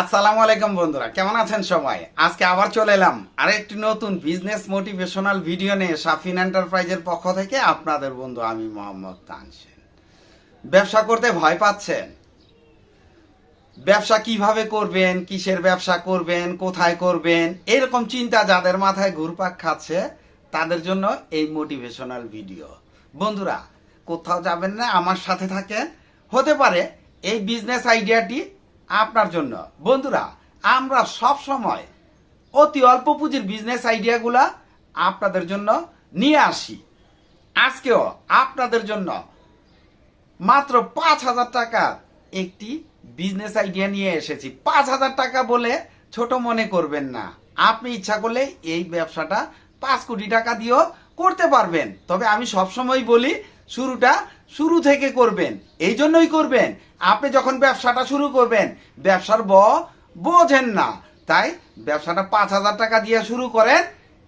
আসসালামু আলাইকুম বন্ধুরা, কেমন আছেন সবাই? আজকে আবার চলে এলাম আর একটি নতুন বিজনেস মোটিভেশনাল ভিডিও নিয়ে সাফিন এন্টারপ্রাইজের পক্ষ থেকে আপনাদের বন্ধু আমি মোহাম্মদ তানসেন। ব্যবসা করতে ভয় পাচ্ছেন? ব্যবসা কীভাবে করবেন, কিসের ব্যবসা করবেন, কোথায় করবেন, এরকম চিন্তা যাদের মাথায় ঘুরপাক খাচ্ছে, তাদের জন্য এই মোটিভেশনাল ভিডিও বন্ধুরা, কোথাও যাবেন না, আমার সাথে থাকেন। হতে পারে এই বিজনেস আইডিয়াটি আপনার জন্য। বন্ধুরা, আমরা সব সময় অতি অল্প পুঁজির বিজনেস আইডিয়াগুলা আপনাদের জন্য নিয়ে আসি। আজকেও আপনাদের জন্য মাত্র পাঁচ হাজার টাকার একটি বিজনেস আইডিয়া নিয়ে এসেছি। পাঁচ হাজার টাকা বলে ছোট মনে করবেন না। আপনি ইচ্ছা করলে এই ব্যবসাটা পাঁচ কোটি টাকা দিয়েও করতে পারবেন। তবে আমি সবসময় বলি শুরুটা শুরু থেকে করবেন। এই জন্যই করবেন। আপনি যখন ব্যবসাটা শুরু করবেন, ব্যবসার ব বোঝেন না। তাই ব্যবসাটা পাঁচ হাজার টাকা দিয়ে শুরু করেন।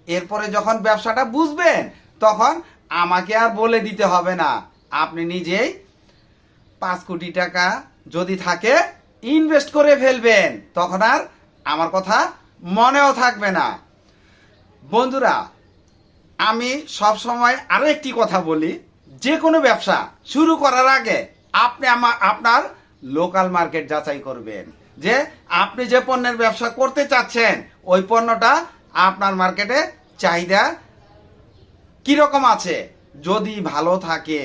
এরপরে যখন ব্যবসাটা বুঝবেন, তখন আমাকে আর বলে দিতে হবে না। আপনি নিজেই পাঁচ কোটি টাকা যদি থাকে, ইনভেস্ট করে ফেলবেন। তখন আর আমার কথা মনেও থাকবে না। বন্ধুরা, আমি সব সময় আরও একটি কথা বলি। যে কোনো ব্যবসা শুরু করার আগে আপনি আমার আপনার লোকাল মার্কেট যাচাই করবেন। যে আপনি যে পণ্যের ব্যবসা করতে চাচ্ছেন, ওই পণ্যটা আপনার মার্কেটে চাহিদা কীরকম আছে? যদি ভালো থাকে,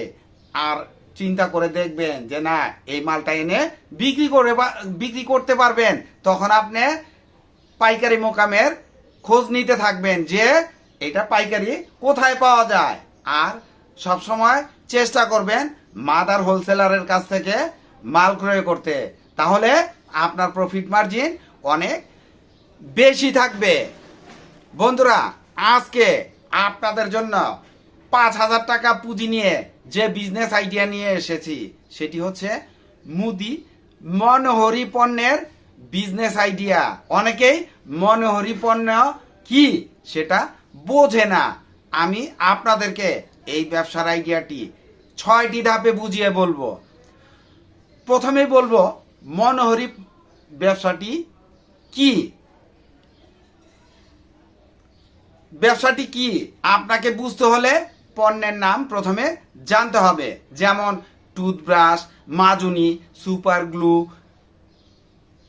আর চিন্তা করে দেখবেন যে না, এই মালটা এনে বিক্রি করে বিক্রি করতে পারবেন, তখন আপনি পাইকারি মোকামের খোঁজ নিতে থাকবেন যে এটা পাইকারি কোথায় পাওয়া যায়। আর সব সময় চেষ্টা করবেন মাদার হোলসেলারের কাছ থেকে মাল ক্রয় করতে। তাহলে আপনার প্রফিট মার্জিন অনেক বেশি থাকবে। বন্ধুরা, আজকে আপনাদের জন্য পাঁচ হাজার টাকা পুঁজি নিয়ে যে বিজনেস আইডিয়া নিয়ে এসেছি, সেটি হচ্ছে মুদি মনোহরি পণ্যের বিজনেস আইডিয়া অনেকেই মনোহরি পণ্য কি সেটা বোঝে না। আমি আপনাদেরকে এই ব্যবসার আইডিয়াটি ছয়টি ধাপে বুঝিয়ে বলব। প্রথমেই বলব, মনোহরি ব্যবসাটি কি? ব্যবসাটি কি? আপনাকে বুঝতে হলে পণ্যের নাম প্রথমে জানতে হবে। যেমন টুথব্রাশ, মাজুনি, সুপার গ্লু,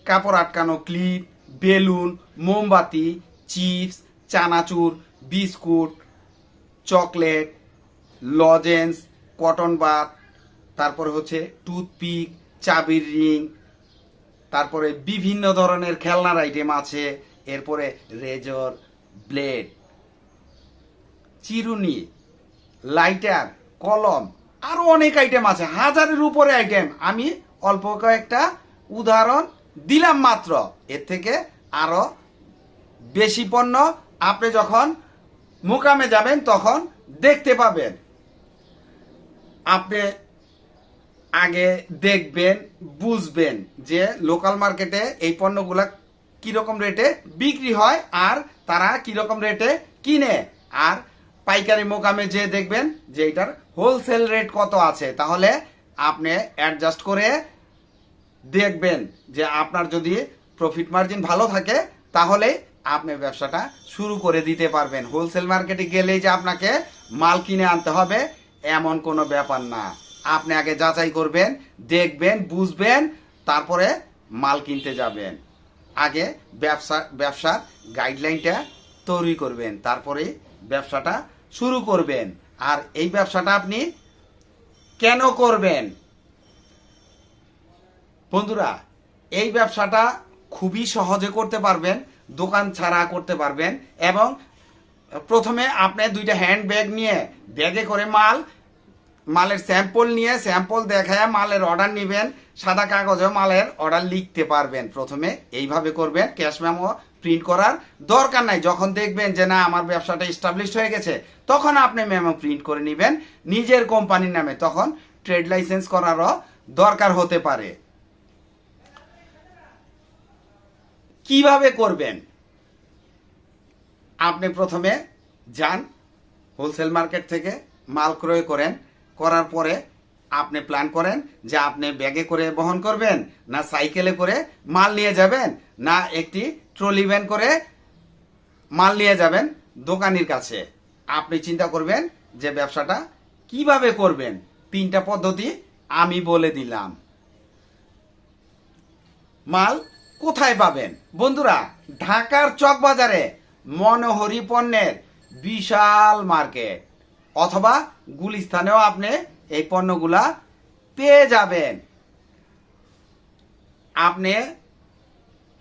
কাপড় আটকানো ক্লিপ, বেলুন, মোমবাতি, চিপস, চানাচুর, biscuit, chocolate lozenges, cotton bud, তারপরে হচ্ছে টুথপিক, চাবির রিং, তারপরে বিভিন্ন ধরনের খেলনার আইটেম আছে, এরপরে রেজর, ব্লেড, চিরুনি, লাইটার, কলম, আরও অনেক আইটেম আছে, হাজারের উপরে আইটেম আমি অল্প কয়েকটা উদাহরণ দিলাম মাত্র। এর থেকে আরও বেশি পণ্য আপনি যখন মোকামে যাবেন, তখন দেখতে পাবেন। আপনি আগে দেখবেন, বুঝবেন যে লোকাল মার্কেটে এই পণ্যগুলা কীরকম রেটে বিক্রি হয় আর তারা কীরকম রেটে কিনে। আর পাইকারি মোকামে যে দেখবেন যে এটার হোলসেল রেট কত আছে, তাহলে আপনি অ্যাডজাস্ট করে দেখবেন যে আপনার যদি প্রফিট মার্জিন ভালো থাকে, তাহলে আপনি ব্যবসাটা শুরু করে দিতে পারবেন। হোলসেল মার্কেটে গেলেই যে আপনাকে মাল কিনে আনতে হবে এমন কোনো ব্যাপার না। আপনি আগে যাচাই করবেন, দেখবেন, বুঝবেন, তারপরে মাল কিনতে যাবেন। আগে ব্যবসা, ব্যবসার গাইডলাইনটা তৈরি করবেন, তারপরে ব্যবসাটা শুরু করবেন। আর এই ব্যবসাটা আপনি কেন করবেন? বন্ধুরা, এই ব্যবসাটা খুবই সহজে করতে পারবেন, দোকান ছাড়া করতে পারবেন, এবং প্রথমে আপনি দুইটা হ্যান্ড ব্যাগ নিয়ে ব্যাগে করে মাল, মালের স্যাম্পল নিয়ে স্যাম্পল দেখায়, মালের অর্ডার নেবেন, সাদা কাগজে মালের অর্ডার লিখতে পারবেন। প্রথমে এইভাবে করবেন ক্যাশ মেমো প্রিন্ট করার দরকার নাই। যখন দেখবেন যে না, আমার ব্যবসাটা এস্টাবলিশ হয়ে গেছে, তখন আপনি মেমো প্রিন্ট করে নেবেন নিজের কোম্পানির নামে। তখন ট্রেড লাইসেন্স করারও দরকার হতে পারে। কীভাবে করবেন? আপনি প্রথমে যান হোলসেল মার্কেট থেকে মাল ক্রয় করেন। করার পরে আপনি প্ল্যান করেন যে আপনি ব্যাগে করে বহন করবেন না সাইকেলে করে মাল নিয়ে যাবেন না একটি ট্রলি ভ্যান করে মাল নিয়ে যাবেন দোকানির কাছে। আপনি চিন্তা করবেন যে ব্যবসাটা কীভাবে করবেন? তিনটা পদ্ধতি আমি বলে দিলাম। মাল কোথায় পাবেন? বন্ধুরা, ঢাকার চক বাজারে মনোহরি পণ্যের বিশাল মার্কেট। অথবা গুলিস্তানেও আপনি এই পণ্যগুলা পেয়ে যাবেন। আপনি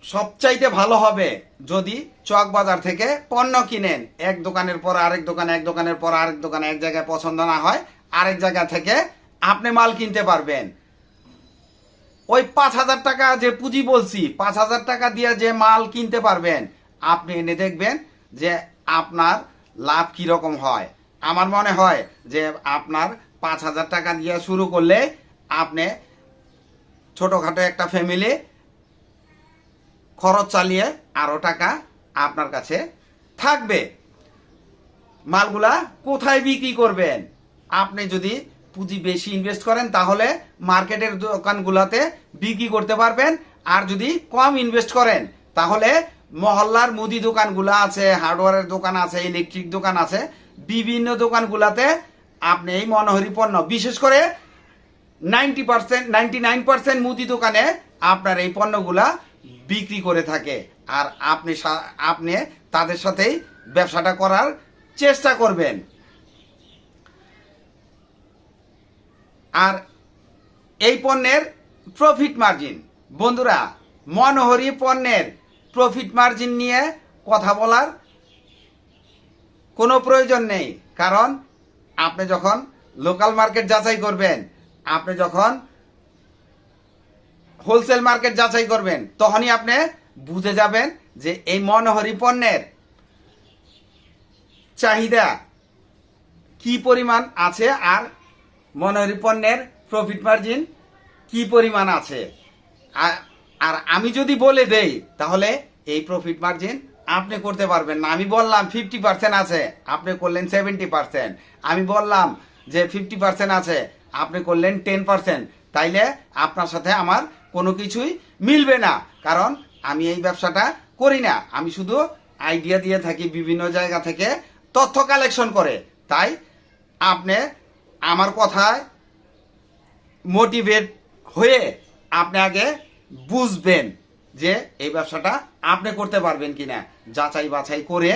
সবচাইতে ভালো হবে যদি চক বাজার থেকে পণ্য কিনেন। এক দোকানের পর আরেক দোকানে, এক দোকানের পর আরেক দোকানে, এক জায়গায় পছন্দ না হয়, আরেক জায়গা থেকে আপনি মাল কিনতে পারবেন। ওই পাঁচ হাজার টাকা যে পুঁজি বলছি, পাঁচ হাজার টাকা দিয়ে যে মাল কিনতে পারবেন আপনি এনে দেখবেন যে আপনার লাভ কীরকম হয়। আমার মনে হয় যে আপনার পাঁচ হাজার টাকা দিয়ে শুরু করলে আপনি ছোটোখাটো একটা ফ্যামিলি খরচ চালিয়ে আরও টাকা আপনার কাছে থাকবে। মালগুলা কোথায় বিক্রি করবেন? আপনি যদি পুঁজি বেশি ইনভেস্ট করেন, তাহলে মার্কেটের দোকানগুলোতে বিক্রি করতে পারবেন। আর যদি কম ইনভেস্ট করেন, তাহলে মহল্লার মুদি দোকানগুলো আছে হার্ডওয়ারের দোকান আছে ইলেকট্রিক দোকান আছে, বিভিন্ন দোকানগুলোতে আপনি এই মনোহরি পণ্য, বিশেষ করে ninety percent ninety nine percent মুদি দোকানে আপনার এই পণ্যগুলা বিক্রি করে থাকে। আর আপনি আপনি তাদের সাথেই ব্যবসাটা করার চেষ্টা করবেন। আর এই পণ্যের প্রফিট মার্জিন বন্ধুরা, মনোহরি পণ্যের প্রফিট মার্জিন নিয়ে কথা বলার কোনো প্রয়োজন নেই। কারণ আপনি যখন লোকাল মার্কেট যাচাই করবেন, আপনি যখন হোলসেল মার্কেট যাচাই করবেন, তখনই আপনি বুঝে যাবেন যে এই মনোহরি পণ্যের চাহিদা কি পরিমাণ আছে আর মনোহরি পণ্যের প্রফিট মার্জিন কি পরিমাণ আছে। আর আমি যদি বলে দেই, তাহলে এই প্রফিট মার্জিন আপনি করতে পারবেন না। আমি বললাম ফিফটি পার্সেন্ট আছে, আপনি করলেন সেভেন্টি পার্সেন্ট আমি বললাম যে ফিফটি পার্সেন্ট আছে, আপনি করলেন টেন পার্সেন্ট তাইলে আপনার সাথে আমার কোনো কিছুই মিলবে না। কারণ আমি এই ব্যবসাটা করি না। আমি শুধু আইডিয়া দিয়ে থাকি, বিভিন্ন জায়গা থেকে তথ্য কালেকশন করে। তাই আপনি আমার কথায় মোটিভেট হয়ে আপনি আগে বুঝবেন যে এই ব্যবসাটা আপনি করতে পারবেন কিনা। যাচাই বাছাই করে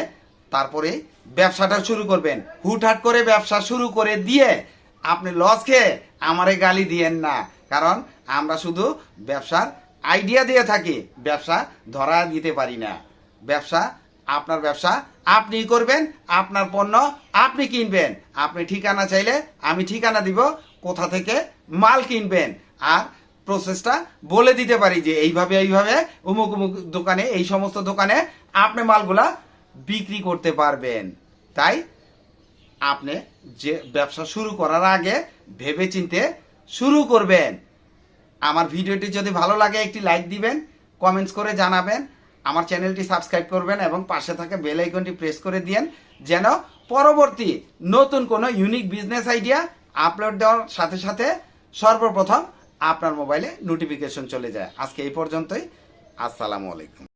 তারপরে ব্যবসাটা শুরু করবেন। হুটহাট করে ব্যবসা শুরু করে দিয়ে আপনি লস খেয়ে আমারে গালি দিয়েন না। কারণ আমরা শুধু ব্যবসার আইডিয়া দিয়ে থাকি, ব্যবসা ধরা দিতে পারি না। ব্যবসা, আপনার ব্যবসা আপনি করবেন, আপনার পণ্য আপনি কিনবেন। আপনি ঠিকানা চাইলে আমি ঠিকানা দিব, কোথা থেকে মাল কিনবেন। আর প্রসেসটা বলে দিতে পারি যে এইভাবে এইভাবে উমুক উমুক দোকানে, এই সমস্ত দোকানে আপনি মালগুলা বিক্রি করতে পারবেন। তাই আপনি যে ব্যবসা শুরু করার আগে ভেবে চিনতে শুরু করবেন। আমার ভিডিওটি যদি ভালো লাগে, একটি লাইক দিবেন কমেন্টস করে জানাবেন, আমার চ্যানেলটি সাবস্ক্রাইব করবেন এবং পাশে থাকা বেল আইকনটি প্রেস করে দিয়েন, যেন পরবর্তী নতুন কোনো ইউনিক বিজনেস আইডিয়া আপলোড দেওয়ার সাথে সাথে সর্বপ্রথম আপনার মোবাইলে নোটিফিকেশন চলে যায়। আজকে এই পর্যন্তই। আসসালামু আলাইকুম।